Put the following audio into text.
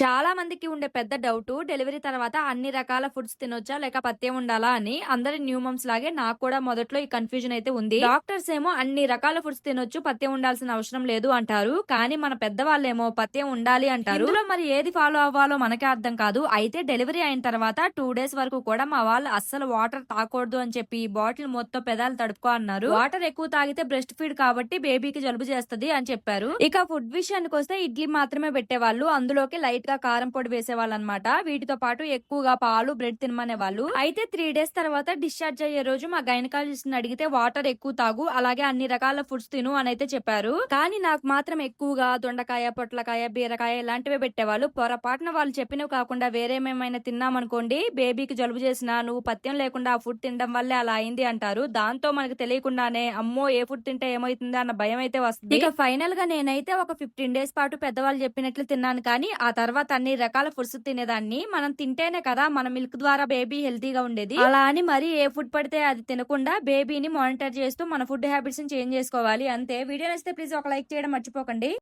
చాలా మందికి ఉండే పెద్ద డౌట్ డెలివరీ తర్వాత అన్ని రకాల ఫుడ్స్ తినొచ్చా లేక పత్యం ఉండాలా అని అందరి న్యూ మమ్స్ లాగే నాకు కూడా మొదట్లో ఈ కన్ఫ్యూజన్ అయితే ఉంది. డాక్టర్స్ ఏమో అన్ని రకాల ఫుడ్స్ తినొచ్చు పత్యం ఉండాల్సిన అవసరం లేదు అంటారు. కానీ మన పెద్దవాళ్ళేమో పత్యం ఉండాలి అంటారు. ఇందులో మరి ఏది ఫాలో అవ్వాలో మనకే అర్థం కాదు. అయితే డెలివరీ అయిన తర్వాత టూ డేస్ వరకు కూడా మా వాళ్ళు అస్సలు వాటర్ తాకూడదు అని చెప్పి బాటిల్ మొత్తం పెదాలు తడుపుకో అన్నారు. వాటర్ ఎక్కువ తాగితే బ్రెస్ట్ ఫీడ్ కాబట్టి బేబీకి జలుబు చేస్తది అని చెప్పారు. ఇక ఫుడ్ విషయానికి వస్తే ఇడ్లీ మాత్రమే పెట్టేవాళ్ళు. అందులోకి లైట్ గా కారం పొడి వేసేవాళ్ళు అనమాట వీటితో పాటు ఎక్కువగా పాలు బ్రెడ్ తినమనే వాళ్ళు అయితే త్రీ డేస్ తర్వాత డిశ్చార్జ్ అయ్యే రోజు మా గైనకాలజిస్ట్ అడిగితే వాటర్ ఎక్కువ తాగు అలాగే అన్ని రకాల ఫుడ్స్ తిను అని అయితే చెప్పారు. కానీ నాకు మాత్రం ఎక్కువగా దొండకాయ పొట్లకాయ బీరకాయ ఇలాంటివే పెట్టేవాళ్ళు. పొరపాటున వాళ్ళు చెప్పినవి కాకుండా వేరేమేమైనా తిన్నామనుకోండి బేబీకి జలుబు చేసినా నువ్వు పత్యం లేకుండా ఆ ఫుడ్ తినడం వల్లే అలా అయింది అంటారు. దాంతో మనకు తెలియకుండానే అమ్మో ఏ ఫుడ్ తింటే ఏమవుతుందో అన్న భయం అయితే వస్తుంది. ఇక ఫైనల్గా నేనైతే ఒక ఫిఫ్టీన్ డేస్ పాటు పెద్దవాళ్ళు చెప్పినట్లు తిన్నాను కానీ ఆ తర్వాత తర్వాత అన్ని రకాల ఫుడ్స్ తినేదాన్ని. మనం తింటేనే కదా మన మిల్క్ ద్వారా బేబీ హెల్తీగా ఉండేది. అలా అని మరి ఏ ఫుడ్ పడితే అది తినకుండా బేబీని మానిటర్ చేస్తూ మన ఫుడ్ హ్యాబిట్స్ చేంజ్ చేసుకోవాలి. అంతే. వీడియో నచ్చితే ప్లీజ్ ఒక లైక్ చేయడం మర్చిపోకండి.